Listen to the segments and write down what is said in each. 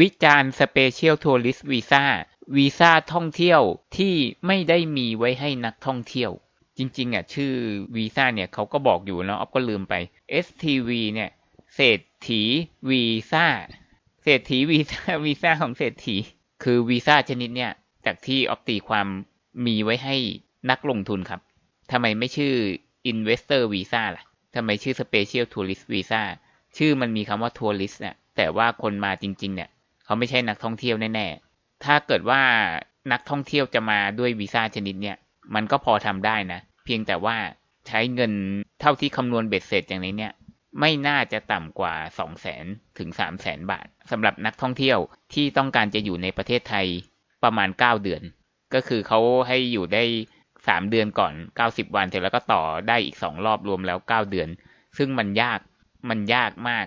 วิจารณ์ Special Tourist Visa วีซ่าท่องเที่ยวที่ไม่ได้มีไว้ให้นักท่องเที่ยว จริงๆอะชื่อวีซ่าเนี่ยเขาก็บอกอยู่เนาะอ๊อฟก็ลืมไป STV เนี่ยเศรษฐีวีซ่าเศรษฐีวีซ่าวีซ่าของเศรษฐี คือวีซ่าชนิดเนี่ยจากที่ออฟตีความมีไว้ให้นักลงทุนครับทำไมไม่ชื่อ Investor Visa ล่ะทำไมชื่อ Special Tourist Visa ชื่อมันมีคำว่า Tourist เนี่ยแต่ว่าคนมาจริง ๆ เนี่ย เขาไม่ใช่นักท่องเที่ยวแน่ๆ ถ้าเกิดว่านักท่องเที่ยวจะมาด้วยวีซ่าชนิดเนี่ยมันก็พอทำได้นะ เพียงแต่ว่าใช้เงินเท่าที่คำนวณเบ็ดเสร็จอย่างนี้เนี่ยไม่น่าจะต่ำกว่า 2 0 0แสนถึง 3 0 0แสนบาทสำหรับนักท่องเที่ยวที่ต้องการจะอยู่ในประเทศไทยประมาณ 9 เดือน ก็คือเขาให้อยู่ได้ 3 เดือนก่อน 90 วันเสร็จแล้วก็ต่อได้อีก 2 รอบรวมแล้ว 9 เดือน ซึ่งมันยากมันยากมาก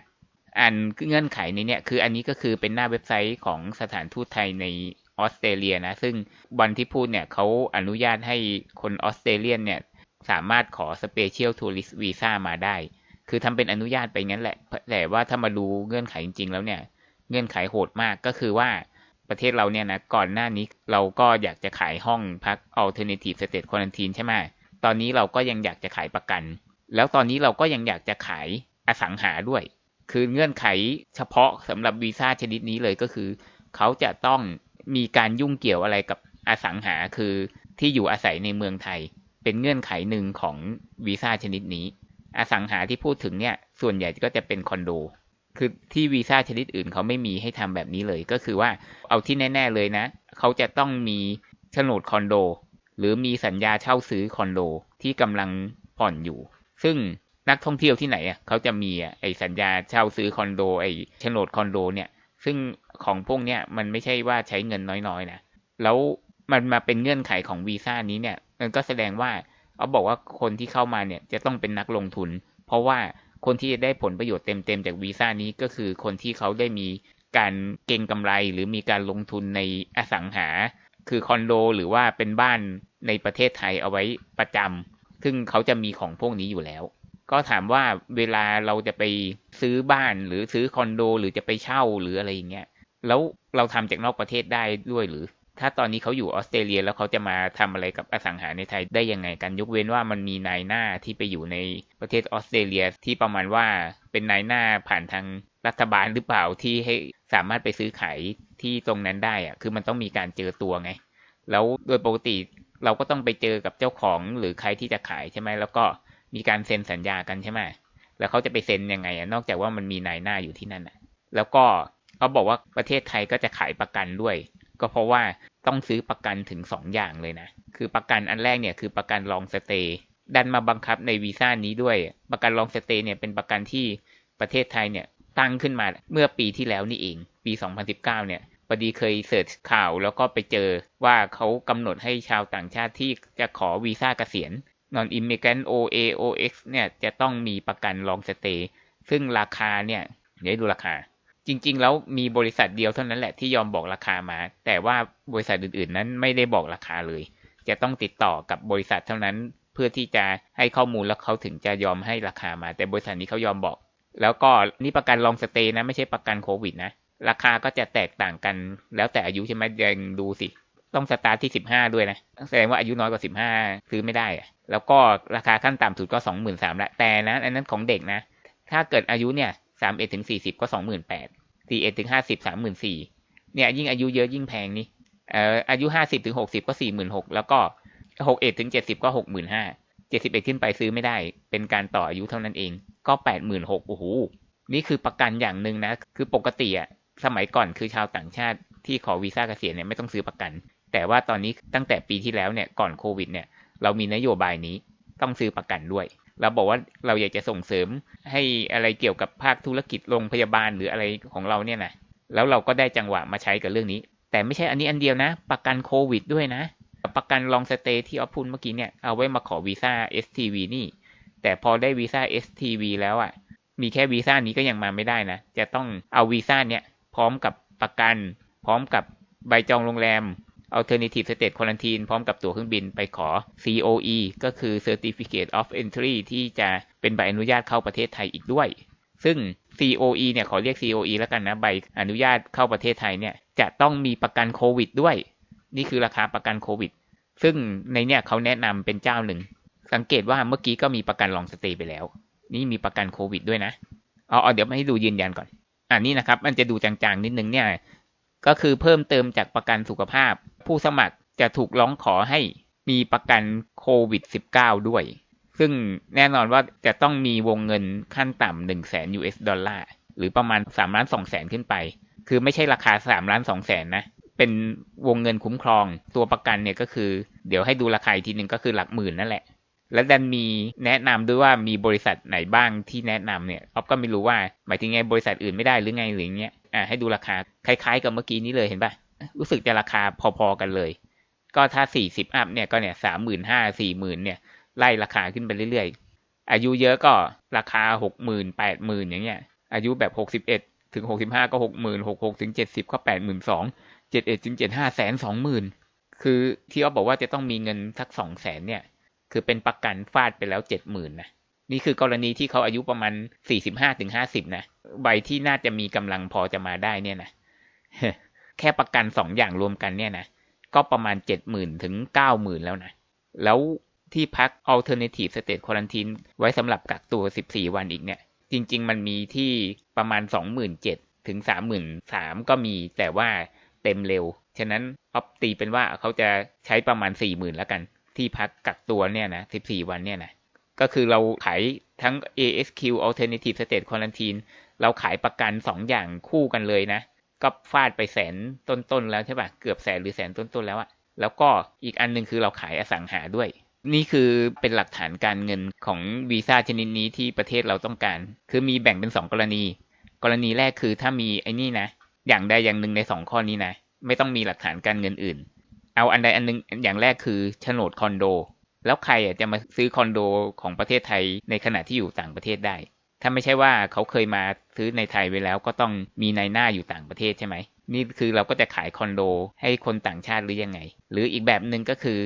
อันเงื่อนไขในเนี่ยคืออันนี้ก็คือเป็นหน้าเว็บไซต์ของสถานทูตไทยในออสเตรเลียนะ ซึ่งวันที่พูดเนี่ยเขาอนุญาตให้คนออสเตรเลียนเนี่ยสามารถขอสเปเชียลทัวริสวีซ่ามาได้ คือทำเป็นอนุญาตไปงั้นแหละ แต่ว่าถ้ามาดูเงื่อนไขจริง ๆ แล้วเนี่ย เงื่อนไขโหดมากก็คือว่าประเทศเราเนี่ยนะก่อนหน้านี้เราก็อยากจะขายห้องพัก alternative state quarantine ใช่ไหมตอนนี้เราก็ยังอยากจะขายประกัน แล้วตอนนี้เราก็ยังอยากจะขายอสังหาด้วย คือเงื่อนไขเฉพาะสำหรับวีซ่าชนิดนี้เลยก็คือ เขาจะต้องมีการยุ่งเกี่ยวอะไรกับอสังหาคือที่อยู่อาศัยในเมืองไทย เป็นเงื่อนไขหนึ่งของวีซ่าชนิดนี้ อสังหาที่พูดถึงเนี่ย ส่วนใหญ่ก็จะเป็นคอนโด คือที่วีซ่าชนิดอื่นเขาไม่มีให้ทำแบบนี้เลย ก็คือว่าเอาที่แน่ ๆเลยนะ เขาจะต้องมีโฉนดคอนโด หรือมีสัญญาเช่าซื้อคอนโดที่กำลังผ่อนอยู่ ซึ่ง นักท่องเที่ยวที่ไหนอะเขาจะมีไอสัญญาเช่าซื้อคอนโดไอโฉนดคอนโดเนี่ยซึ่งของพวกเนี้ยมันไม่ใช่ว่าใช้เงินน้อยๆนะแล้วมันมาเป็นเงื่อนไขของวีซ่านี้เนี่ยมันก็แสดงว่าเขาบอกว่าคนที่เข้ามาเนี่ยจะต้องเป็นนักลงทุน เพราะว่าคนที่จะได้ผลประโยชน์เต็มๆจากวีซ่านี้ก็คือคนที่เขาได้มีการเก็งกำไรหรือมีการลงทุนในอสังหา คือคอนโดหรือว่าเป็นบ้านในประเทศไทยเอาไว้ประจำซึ่งเขาจะมีของพวกนี้อยู่แล้ว ก็ถามว่าเวลาเราจะไปซื้อบ้านหรือซื้อคอนโด หรือจะไปเช่าหรืออะไรอย่างเงี้ยแล้วเราทำจากนอกประเทศได้ด้วยหรือ ถ้าตอนนี้เขาอยู่ออสเตรเลียแล้วเขาจะมาทำอะไรกับอสังหาในไทยได้ยังไงกันยกเว้นว่ามันมีนายหน้าที่ไปอยู่ในประเทศออสเตรเลียที่ประมาณว่าเป็นนายหน้าผ่านทางรัฐบาลหรือเปล่าที่ให้สามารถไปซื้อขายที่ตรงนั้นได้อะคือมันต้องมีการเจอตัวไง แล้วโดยปกติเราก็ต้องไปเจอกับเจ้าของหรือใครที่จะขายใช่ไหมแล้วก็ มีการเซ็นสัญญากันใช่ไหมแล้วเขาจะไปเซ็นยังไงอะนอกจากว่ามันมีนายหน้าอยู่ที่นั่นอะแล้วก็เขาบอกว่าประเทศไทยก็จะขายประกันด้วย ก็เพราะว่าต้องซื้อประกันถึง2ออย่างเลยนะ คือประกันอันแรกเนี่ยคือประกันลองสเตย์ดันมาบังคับในวีซ่านี้ด้วย ประกันลองสเตย์เนี่ยเป็นประกันที่ประเทศไทยเนี่ยตั้งขึ้นมาเมื่อปีที่แล้วนี่เอง ปี 2019 เนี่ยพอดีเคยเสิร์ชข่าวแล้วก็ไปเจอว่าเขากำหนดให้ชาวต่างชาติที่จะขอวีซ่าเกษียณ non immigrant OAOX เนี่ยจะต้องมีประกันลองสเตย์ซึ่งราคาเนี่ยเดี๋ยวดูราคา จริง ๆ แล้วมีบริษัทเดียวเท่านั้นแหละที่ยอมบอกราคามา แต่ว่าบริษัทอื่น ๆ นั้นไม่ได้บอกราคาเลย จะต้องติดต่อกับบริษัทเท่านั้นเพื่อที่จะให้ข้อมูลแล้วเขาถึงจะยอมให้ราคามา แต่บริษัทนี้เขายอมบอก แล้วก็นี่ประกันลองสเตย์นะไม่ใช่ประกันโควิดนะราคาก็จะแตกต่างกันแล้วแต่อายุใช่ไหมยังดูสิ ต้องสตาร์ทที่สิบห้าด้วยนะแสดงว่าอายุน้อยกว่าสิบห้าซื้อไม่ได้อะแล้วก็ราคาขั้นต่ำสุดก็สองหมื่นสามละแต่นะอันนั้นของเด็กนะ ถ้าเกิดอายุเนี่ยสามเอ็ดถึงสี่สิบก็สองหมื่นแปดสี่เอ็ดถึงห้าสิบสามหมื่นสี่เนี่ยยิ่งอายุเยอะยิ่งแพงนี่เอ่ออายุห้าสิบถึงหกสิบก็สี่หมื่นหกแล้วก็หกเอ็ดถึงเจ็ดสิบก็หกหมื่นห้าเจ็ดสิบเอ็ดขึ้นไปซื้อไม่ได้ เป็นการต่ออายุเท่านั้นเอง ก็แปดหมื่นหกโอ้โหนี่คือประกันอย่างหนึ่งนะ คือปกติอะสมัยก่อนคือชาวต่างชาติที่ขอวีซ่าเกษียณเนี่ยไม่ต้องซื้อประกัน แต่ว่าตอนนี้ตั้งแต่ปีที่แล้วเนี่ยก่อนโควิดเนี่ยเรามีนโยบายนี้ต้องซื้อประกันด้วย เราบอกว่าเราอยากจะส่งเสริมให้อะไรเกี่ยวกับภาคธุรกิจโรงพยาบาลหรืออะไรของเราเนี่ยนะแล้วเราก็ได้จังหวะมาใช้กับเรื่องนี้ แต่ไม่ใช่อันนี้อันเดียวนะ ประกันโควิดด้วยนะ ประกันลองสเตย์ที่ออฟพูนเมื่อกี้เนี่ยเอาไว้มาขอวีซ่า STV นี่ แต่พอได้วีซ่า STV แล้วอะ่ะมีแค่วีซ่านี้ก็ยังมาไม่ได้นะ จะต้องเอาวีซ่าเนี่ยพร้อมกับประกัน พร้อมกับใบจองโรงแรม Alternative State Quarantine พร้อมกับตั๋วเครื่องบินไปขอ COE ก็คือ Certificate of Entry ที่จะเป็นใบอนุญาตเข้าประเทศไทยอีกด้วย ซึ่ง COE เนี่ยขอเรียก COE แล้วกันนะ ใบอนุญาตเข้าประเทศไทยเนี่ยจะต้องมีประกันโควิดด้วย นี่คือราคาประกันโควิด ซึ่งในเนี่ยเขาแนะนำเป็นเจ้าหนึ่ง สังเกตว่าเมื่อกี้ก็มีประกันลองสเตย์ไปแล้ว นี่มีประกันโควิดด้วยนะเอาเอาเดี๋ยวมาให้ดูยืนยันก่อน อ่านี่นะครับ มันจะดูจางๆนิดนึงเนี่ย ก็คือเพิ่มเติมจากประกันสุขภาพ ผู้สมัครจะถูกร้องขอให้มีประกันโควิด -19 ด้วย ซึ่งแน่นอนว่าจะต้องมีวงเงินขั้นต่ำหนึ่งแสน US ดอลลาร์ หรือประมาณ3ล้าน2แสนขึ้นไป คือไม่ใช่ราคา3ล้าน2แสนนะ เป็นวงเงินคุ้มครอง ตัวประกันเนี่ยก็คือ เดี๋ยวให้ดูราคาอีกทีหนึ่งก็คือหลักหมื่นนั่นแหละ และดันมีแนะนำด้วยว่ามีบริษัทไหนบ้างที่แนะนำเนี่ยอ๊อฟก็ไม่รู้ว่าหมายถึงไงบริษัทอื่นไม่ได้หรือไงหรือเงี้ย อ่าให้ดูราคาคล้ายๆ กับเมื่อกี้นี้เลยเห็นปะ รู้สึกจะราคาพอๆกันเลย ก็ถ้าสี่สิบอัพเนี่ยก็เนี่ยสามหมื่นห้าสี่หมื่นเนี่ยไล่ราคาขึ้นไปเรื่อยๆ อายุเยอะก็ราคาหกหมื่นแปดหมื่นอย่างเงี้ย อายุแบบหกสิบเอ็ดถึงหกสิบห้าก็หกหมื่นหกหกถึงเจ็ดสิบก็แปดหมื่นสองเจ็ดเอ็ดถึงเจ็ดห้าแสนสองหมื่นคือที่เขาบอกว่าจะต้องมีเงินสักสองแสนเนี่ย คือเป็นประกันฟาดไปแล้วเจ็ดหมื่นนะนี่คือกรณีที่เขาอายุประมาณสี่สิบห้าถึงห้าสิบนะใบที่น่าจะมีกำลังพอจะมาได้เนี่ยนะ แค่ประกันสองอย่างรวมกันเนี่ยนะ ก็ประมาณเจ็ดหมื่นถึงเก้าหมื่นแล้วนะ แล้วที่พัก alternative state quarantine ไว้สำหรับกักตัวสิบสี่วันอีกเนี่ย จริง ๆ มันมีที่ประมาณสองหมื่นเจ็ดถึงสามหมื่นสามก็มี แต่ว่าเต็มเร็ว ฉะนั้นออปตีเป็นว่าเขาจะใช้ประมาณสี่หมื่นแล้วกัน ที่พักกักตัวเนี่ยนะสิบสี่วันเนี่ยนะ ก็คือเราขายทั้ง ASQ alternative state quarantine เราขายประกันสองอย่างคู่กันเลยนะ ก็ฟาดไปแสนต้นๆแล้วใช่ปะเกือบแสนหรือแสนต้นๆแล้วอะแล้วก็อีกอันนึงคือเราขายอสังหาด้วย นี่คือเป็นหลักฐานการเงินของวีซ่าชนิดนี้ที่ประเทศเราต้องการ คือมีแบ่งเป็นสองกรณี กรณีแรกคือถ้ามีไอ้นี่นะ อย่างใดอย่างหนึ่งในสองข้อนี้นะ ไม่ต้องมีหลักฐานการเงินอื่น เอาอันใดอันหนึงอย่างแรกคือโฉนดคอนโด แล้วใครจะมาซื้อคอนโดของประเทศไทยในขณะที่อยู่ต่างประเทศได้ ถ้าไม่ใช่ว่าเขาเคยมาซื้อในไทยไว้แล้วก็ต้องมีนายหน้าอยู่ต่างประเทศใช่ไหม นี่คือเราก็จะขายคอนโดให้คนต่างชาติหรือยังไง หรืออีกแบบหนึ่งก็คือ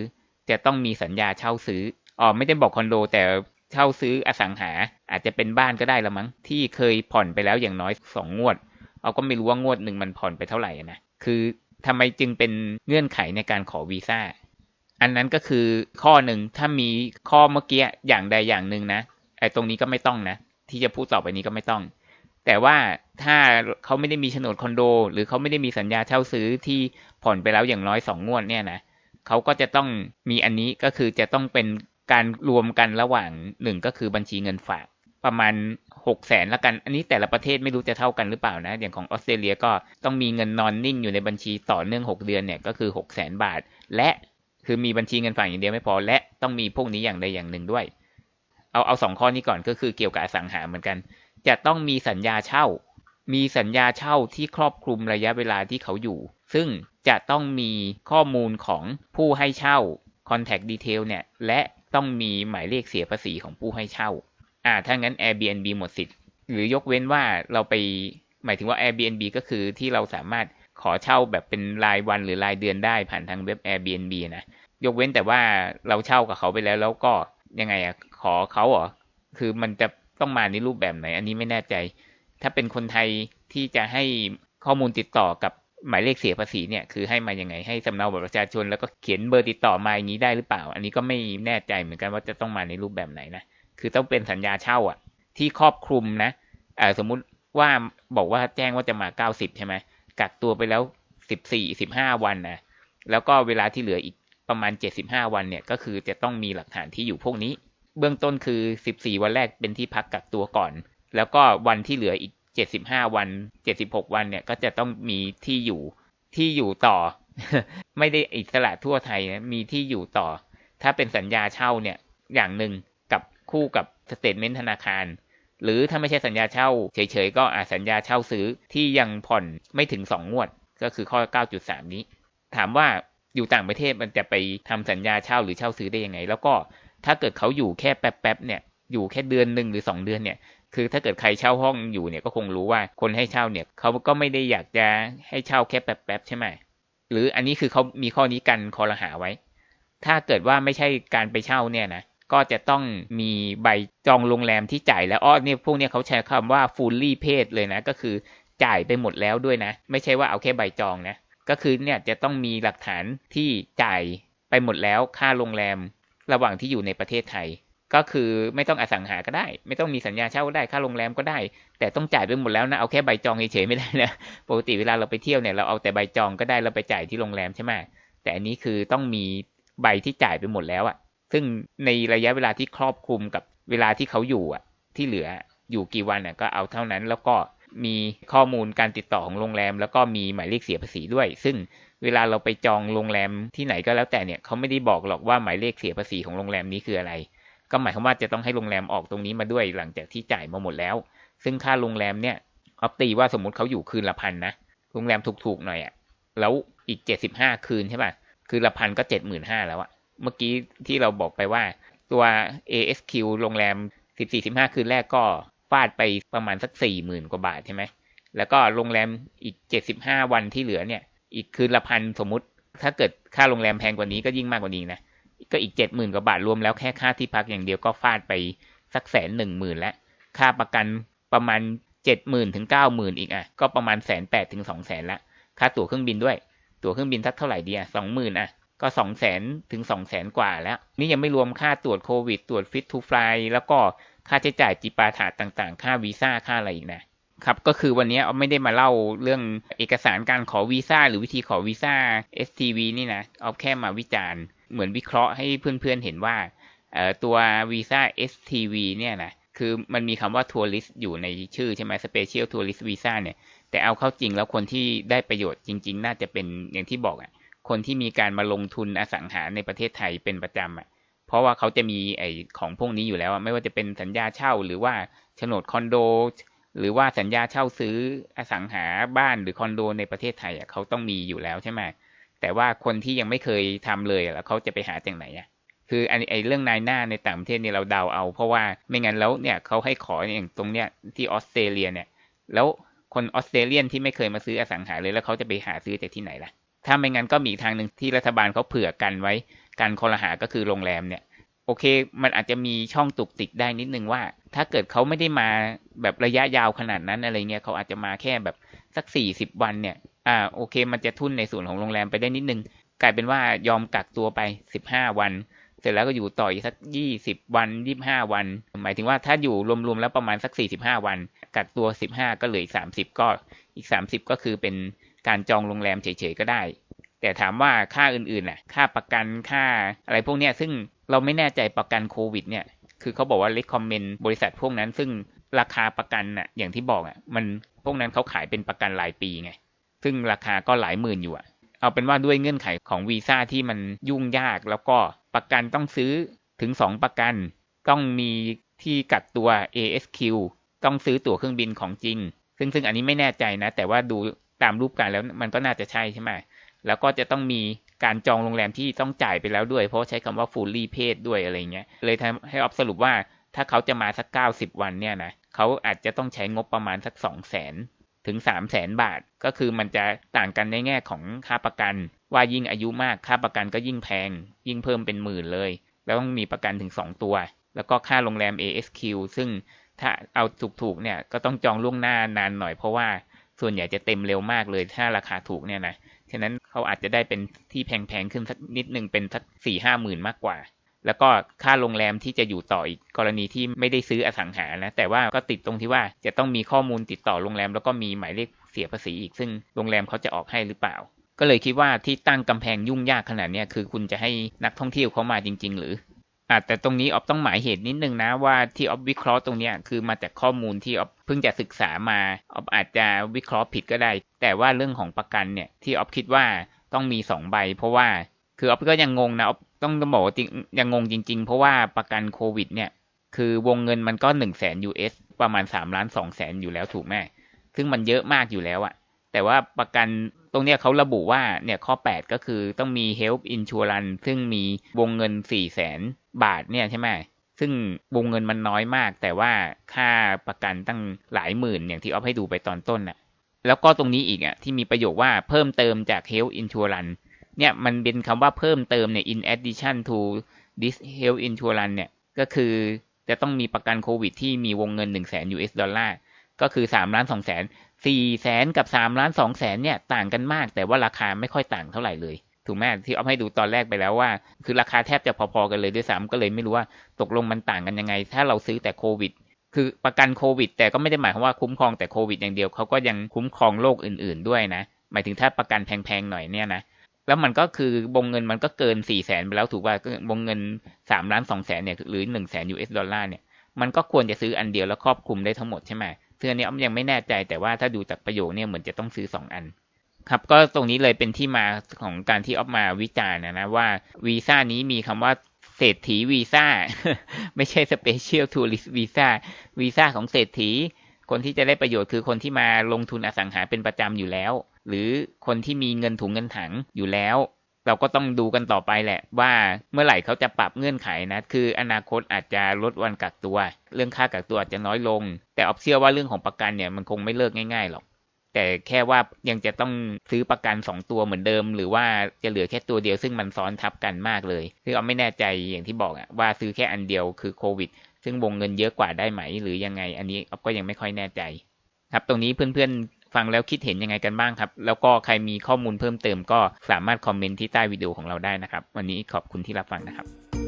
จะต้องมีสัญญาเช่าซื้ออ๋อไม่ได้บอกคอนโดแต่เช่าซื้ออสังหาอาจจะเป็นบ้านก็ได้ละมั้งที่เคยผ่อนไปแล้วอย่างน้อยสองงวดเอาก็ไม่รู้ว่างวดหนึ่งมันผ่อนไปเท่าไหร่นะคือทำไมจึงเป็นเงื่อนไขในการขอวีซ่าอันนั้นก็คือข้อหนึ่งถ้ามีข้อเมื่อกี้อย่างใดอย่างหนึ่งนะไอ้ตรงนี้ก็ไม่ต้องนะ ที่จะพูดต่อไปนี้ก็ไม่ต้อง แต่ว่าถ้าเขาไม่ได้มีโฉนดคอนโด หรือเขาไม่ได้มีสัญญาเช่าซื้อที่ผ่อนไปแล้วอย่างน้อยสองงวดเนี่ยนะเขาก็จะต้องมีอันนี้ก็คือจะต้องเป็นการรวมกันระหว่างหนึ่งก็คือบัญชีเงินฝากประมาณหกแสนละกัน อันนี้แต่ละประเทศไม่รู้จะเท่ากันหรือเปล่านะ อย่างของออสเตรเลียก็ต้องมีเงินนอนนิ่งอยู่ในบัญชีต่อเนื่องหกเดือนเนี่ยก็คือหกแสนบาท และคือมีบัญชีเงินฝากอย่างเดียวไม่พอ และต้องมีพวกนี้อย่างใดอย่างหนึ่งด้วย เอาเอาสองข้อนี้ก่อนก็คือเกี่ยวกับอสังหาเหมือนกัน จะต้องมีสัญญาเช่า มีสัญญาเช่าที่ครอบคลุมระยะเวลาที่เขาอยู่ ซึ่งจะต้องมีข้อมูลของผู้ให้เช่า contact detail เนี่ย และต้องมีหมายเลขเสียภาษีของผู้ให้เช่า อ่า ถ้างั้น Airbnb หมดสิทธิ์ หรือยกเว้นว่าเราไป หมายถึงว่า Airbnb ก็คือที่เราสามารถขอเช่าแบบเป็นรายวันหรือรายเดือนได้ผ่านทางเว็บ Airbnb นะ ยกเว้นแต่ว่าเราเช่ากับเขาไปแล้วแล้วก็ยังไงอะ ขอเขาเหรอคือมันจะต้องมาในรูปแบบไหน อันนี้ไม่แน่ใจ ถ้าเป็นคนไทยที่จะให้ข้อมูลติดต่อกับหมายเลขเสียภาษีเนี่ยคือให้มายังไงให้สำเนาบัตรประชาชนแล้วก็เขียนเบอร์ติดต่อมาอย่างนี้ได้หรือเปล่า อันนี้ก็ไม่แน่ใจเหมือนกันว่าจะต้องมาในรูปแบบไหนนะคือต้องเป็นสัญญาเช่าอะ ที่ครอบคลุมนะอ่าสมมุติว่าบอกว่าแจ้งว่าจะมาเก้าสิบใช่ไหมกักตัวไปแล้วสิบสี่สิบห้าวันนะแล้วก็เวลาที่เหลืออีกประมาณเจ็ดสิบห้าวันเนี่ยก็คือจะต้องมีหลักฐานที่อยู่พวกนี้ เบื้องต้นคือสิบสี่วันแรกเป็นที่พักกักตัวก่อน แล้วก็วันที่เหลืออีกเจ็ดสิบห้าวันเจ็ดสิบหกวันเนี่ยก็จะต้องมีที่อยู่ที่อยู่ต่อ ไม่ได้อิสระทั่วไทยนะมีที่อยู่ต่อ ถ้าเป็นสัญญาเช่าเนี่ยอย่างหนึ่งกับคู่กับสเตทเมนต์ธนาคาร หรือถ้าไม่ใช่สัญญาเช่า เฉยๆ ก็อาสัญญาเช่าซื้อที่ยังผ่อนไม่ถึงสองงวด ก็คือข้อ 9.3 นี้ ถามว่าอยู่ต่างประเทศมันจะไปทำสัญญาเช่าหรือเช่าซื้อได้ยังไง แล้วก็ ถ้าเกิดเขาอยู่แค่แป๊บๆเนี่ยอยู่แค่เดือนหนึ่งหรือสองเดือนเนี่ยคือถ้าเกิดใครเช่าห้องอยู่เนี่ยก็คงรู้ว่าคนให้เช่าเนี่ยเขาก็ไม่ได้อยากจะให้เช่าแค่แป๊บๆใช่ไหมหรืออันนี้คือเขามีข้อนี้กันคอรหาไว้ ถ้าเกิดว่าไม่ใช่การไปเช่าเนี่ยนะก็จะต้องมีใบจองโรงแรมที่จ่ายแล้วอ้อเนี่ยพวกเนี้ยเขาใช้คำว่า fully paid เลยนะ ก็คือจ่ายไปหมดแล้วด้วยนะ ไม่ใช่ว่าเอาแค่ใบจองนะก็คือเนี่ยจะต้องมีหลักฐานที่จ่ายไปหมดแล้วค่าโรงแรม ระหว่างที่อยู่ในประเทศไทย ก็คือไม่ต้องอสังหาก็ได้ ไม่ต้องมีสัญญาเช่าก็ได้ค่าโรงแรมก็ได้ แต่ต้องจ่ายไปหมดแล้วนะเอาแค่ใบจองเฉยๆไม่ได้นะปกติเวลาเราไปเที่ยวเนี่ยเราเอาแต่ใบจองก็ได้เราไปจ่ายที่โรงแรมใช่ไหมแต่อันนี้คือต้องมีใบที่จ่ายไปหมดแล้วอะซึ่งในระยะเวลาที่ครอบคลุมกับเวลาที่เขาอยู่อะที่เหลืออยู่กี่วันอะก็เอาเท่านั้นแล้วก็มีข้อมูลการติดต่อของโรงแรม แล้วก็มีหมายเลขเสียภาษีด้วย ซึ่ง เวลาเราไปจองโรงแรมที่ไหนก็แล้วแต่เนี่ยเขาไม่ได้บอกหรอกว่าหมายเลขเสียภาษีของโรงแรมนี้คืออะไร ก็หมายความว่าจะต้องให้โรงแรมออกตรงนี้มาด้วยหลังจากที่จ่ายมาหมดแล้ว ซึ่งค่าโรงแรมเนี่ยออฟตีว่าสมมติเขาอยู่คืนละพันนะโรงแรมถูกๆหน่อยอะแล้วอีกเจ็ดสิบห้าคืนใช่ป่ะคืนละพันก็เจ็ดหมื่นห้าแล้วอะเมื่อกี้ที่เราบอกไปว่าตัว ASQ โรงแรม14-15คืนแรกก็ฟาดไปประมาณสัก40,000กว่าบาทใช่ไหมแล้วก็โรงแรมอีก75วันที่เหลือเนี่ย อีกคืนละพันสมมุติ ถ้าเกิดค่าโรงแรมแพงกว่านี้ก็ยิ่งมากกว่านี้นะก็อีก70,000กว่าบาทรวมแล้วแค่ค่าที่พักอย่างเดียวก็ฟาดไปสักแสนหนึ่งหมื่นแล้วค่าประกันประมาณ70,000ถึง90,000อีกอะก็ประมาณแสนแปดถึงสองแสนละค่าตั๋วเครื่องบินด้วย ตั๋วเครื่องบินสักเท่าไหร่ดีอะสองหมื่นอะก็สองแสนถึงสองแสนกว่าแล้ว นี่ยังไม่รวมค่าตรวจโควิด ตรวจฟิตทูฟลายแล้วก็ค่าใช้จ่ายจิปาถาต่างๆ ค่าวีซ่าค่าอะไรอีกนะ ครับก็คือวันนี้เอาไม่ได้มาเล่าเรื่องเอกสารการขอวีซ่าหรือวิธีขอวีซ่า STV นี่นะเอาแค่มาวิจารณ์เหมือนวิเคราะห์ให้เพื่อนๆเห็นว่าตัววีซ่า STV เนี่ยนะคือมันมีคำว่าทัวริสอยู่ในชื่อใช่ไหม Special Tourist Visa เนี่ย แต่เอาเข้าจริงแล้วคนที่ได้ประโยชน์จริง ๆ น่าจะเป็นอย่างที่บอกอะคนที่มีการมาลงทุนอสังหาในประเทศไทยเป็นประจำอะเพราะว่าเขาจะมีไอของพวกนี้อยู่แล้ว ไม่ว่าจะเป็นสัญญาเช่า หรือว่าโฉนดคอนโด หรือว่าสัญญาเช่าซื้ออสังหาบ้านหรือคอนโดในประเทศไทยอะเขาต้องมีอยู่แล้วใช่ไหมแต่ว่าคนที่ยังไม่เคยทำเลยแล้วเขาจะไปหาจากไหนอะคืออันไอ้เรื่องนายหน้าในต่างประเทศเนี่ยเราเดาเอา เพราะว่าไม่งั้นแล้วเนี่ยเขาให้ขออย่างตรงเนี้ยที่ออสเตรเลียเนี่ย แล้วคนออสเตรเลียนที่ไม่เคยมาซื้ออสังหาเลยแล้วเขาจะไปหาซื้อจากที่ไหนล่ะ ถ้าไม่งั้นก็มีทางหนึ่งที่รัฐบาลเขาเผื่อกันไว้ การคอรหาก็คือโรงแรมเนี่ย โอเค มันอาจจะมีช่องตุกติกได้นิดนึงว่า ถ้าเกิดเขาไม่ได้มาแบบระยะยาวขนาดนั้นอะไรเงี้ยเขาอาจจะมาแค่แบบสักสี่สิบวันเนี่ย อ่าโอเค มันจะทุ่นในส่วนของโรงแรมไปได้นิดนึง กลายเป็นว่ายอมกักตัวไปสิบห้าวัน เสร็จแล้วก็อยู่ต่ออีกสักยี่สิบวันยี่บห้าวัน หมายถึงว่าถ้าอยู่รวมๆแล้วประมาณสักสี่สิบห้าวัน กักตัวสิบห้าก็เหลืออีกสามสิบก็อีกสามสิบก็คือเป็นการจองโรงแรมเฉยๆก็ได้ แต่ถามว่าค่าอื่นๆน่ะ ค่าประกันค่าอะไรพวกเนี้ยซึ่งเราไม่แน่ใจประกันโควิดเนี่ย คือเขาบอกว่า recommend บริษัทพวกนั้น ซึ่งราคาประกันน่ะอย่างที่บอกอะมันพวกนั้นเขาขายเป็นประกันรายปีไง ซึ่งราคาก็หลายหมื่นอยู่อะเอาเป็นว่าด้วยเงื่อนไขของวีซ่าที่มันยุ่งยาก แล้วก็ประกันต้องซื้อถึง 2 ประกัน ต้องมีที่กักตัว ASQ ต้องซื้อตั๋วเครื่องบินของจริง ซึ่งซึ่งอันนี้ไม่แน่ใจนะ แต่ว่าดูตามรูปการแล้วมันก็น่าจะใช่ใช่ไหมแล้วก็จะต้องมี การจองโรงแรมที่ต้องจ่ายไปแล้วด้วย เพราะใช้คำว่า fully paid ด้วยอะไรเงี้ย เลยทำให้ออฟสรุปว่าถ้าเขาจะมาสัก 90 วันเนี่ยนะเขาอาจจะต้องใช้งบประมาณสัก 2 0 0แสนถึง 3 0 0แสนบาท ก็คือมันจะต่างกันในแง่ของค่าประกัน ว่ายิ่งอายุมากค่าประกันก็ยิ่งแพง ยิ่งเพิ่มเป็นหมื่นเลย แล้วต้องมีประกันถึง 2 ตัว แล้วก็ค่าโรงแรม ASQ ซึ่งถ้าเอาถูกๆเนี่ยก็ต้องจองล่วงหน้านานหน่อยเพราะว่าส่วนใหญ่จะเต็มเร็วมากเลยถ้าราคาถูกเนี่ยนะ ฉะนั้นเขาอาจจะได้เป็นที่แพงๆขึ้นสักนิดหนึ่งเป็นสักสี่ห้าหมื่นมากกว่า แล้วก็ค่าโรงแรมที่จะอยู่ต่ออีกกรณีที่ไม่ได้ซื้ออสังหานะแต่ว่าก็ติดตรงที่ว่าจะต้องมีข้อมูลติดต่อโรงแรม แล้วก็มีหมายเลขเสียภาษีอีกซึ่งโรงแรมเขาจะออกให้หรือเปล่า ก็เลยคิดว่าที่ตั้งกำแพงยุ่งยากขนาดนี้คือคุณจะให้นักท่องเที่ยวเขามาจริง ๆ หรือ อ่แต่ตรงนี้ออฟต้องหมายเหตุนิดนึงนะว่าที่ออฟวิเคราะห์ตรงนี้คือมาจากข้อมูลที่ออฟเพิ่งจะศึกษามาออฟอาจจะวิเคราะห์ผิดก็ได้ แต่ว่าเรื่องของประกันเนี่ยที่ออฟคิดว่าต้องมีสองใบ เพราะว่าคือออฟก็ยังงงนะออฟต้องบอกว่ายังงงจริง ๆ เพราะว่าประกันโควิด เนี่ย คือวงเงินมันก็หนึ่งแสนยูเอสประมาณสามล้านสองแสนอยู่แล้วถูกไหมซึ่งมันเยอะมากอยู่แล้วอะแต่ว่าประกัน ตรงเนี้ยเขาระบุว่าเนี่ยข้อ 8 ก็คือต้องมี health insurance ซึ่งมีวงเงิน 4 0 0แสนบาทเนี่ยใช่ไหมซึ่งวงเงินมันน้อยมาก แต่ว่าค่าประกันตั้งหลายหมื่นอย่างที่ออฟให้ดูไปตอนต้นน่ะแล้วก็ตรงนี้อีกอะที่มีประโยคว่าเพิ่มเติมจาก health insurance เนี่ยมันเป็นคำว่าเพิ่มเติมเนี่ย in addition to this health insurance เนี่ยก็คือจะต้องมีประกันโควิดที่มีวงเงิน 1 0 0 0 0แสน US ดอลลาร์ ก็คือ3ล้าน2แสน4แสนกับ3ล้าน2แสนเนี่ยต่างกันมาก แต่ว่าราคาไม่ค่อยต่างเท่าไหร่เลยถูกไหมที่เอาให้ดูตอนแรกไปแล้วว่า คือราคาแทบจะพอๆกันเลยด้วยซ้ำก็เลยไม่รู้ว่าตกลงมันต่างกันยังไง ถ้าเราซื้อแต่โควิด คือประกันโควิด แต่ก็ไม่ได้หมายความว่าคุ้มครองแต่โควิดอย่างเดียวเขาก็ยังคุ้มครองโรคอื่น ๆด้วยนะ หมายถึงถ้าประกันแพงๆหน่อยเนี่ยนะแล้วมันก็คือวงเงินมันก็เกิน4ี่แสนไปแล้วถูกป่ะวงเงิน3ล้าน2แสนเนี่ยหรือ1นึ่งแสนยูเอสดอลลาร์เนี่ยมันก็ควรจะซื้ออันเดียวแล้วครอบคลุมได้ทั้งหมดใช่ไหม ซึ่งอันนี้อ้อมยังไม่แน่ใจแต่ว่าถ้าดูจากประโยคเนี่ยเหมือนจะต้องซื้อ2อัน ครับ ก็ตรงนี้เลยเป็นที่มาของการที่ออฟมาวิจารณ์นะว่าวีซ่านี้มีคำว่าเศรษฐีวีซ่าไม่ใช่สเปเชียลทัวริสวีซ่าวีซ่าของเศรษฐี คนที่จะได้ประโยชน์คือคนที่มาลงทุนอสังหาเป็นประจำอยู่แล้ว หรือคนที่มีเงินถุงเงินถังอยู่แล้ว เราก็ต้องดูกันต่อไปแหละ ว่าเมื่อไหร่เขาจะปรับเงื่อนไขนะ คืออนาคตอาจจะลดวันกักตัว เรื่องค่ากักตัวอาจจะน้อยลง แต่ออฟเชื่อว่าเรื่องของประกันเนี่ยมันคงไม่เลิกง่ายๆหรอก แต่แค่ว่ายังจะต้องซื้อประกัน 2 ตัวเหมือนเดิม หรือว่าจะเหลือแค่ตัวเดียวซึ่งมันซ้อนทับกันมากเลยคือเอาไม่แน่ใจอย่างที่บอกอะว่าซื้อแค่อันเดียวคือโควิด ซึ่งวงเงินเยอะกว่าได้ไหม หรือยังไง อันนี้ออฟก็ยังไม่ค่อยแน่ใจ ครับตรงนี้เพื่อนๆ ฟังแล้วคิดเห็นยังไงกันบ้างครับ แล้วก็ใครมีข้อมูลเพิ่มเติมก็สามารถคอมเมนต์ที่ใต้วิดีโอของเราได้นะครับ วันนี้ขอบคุณที่รับฟังนะครับ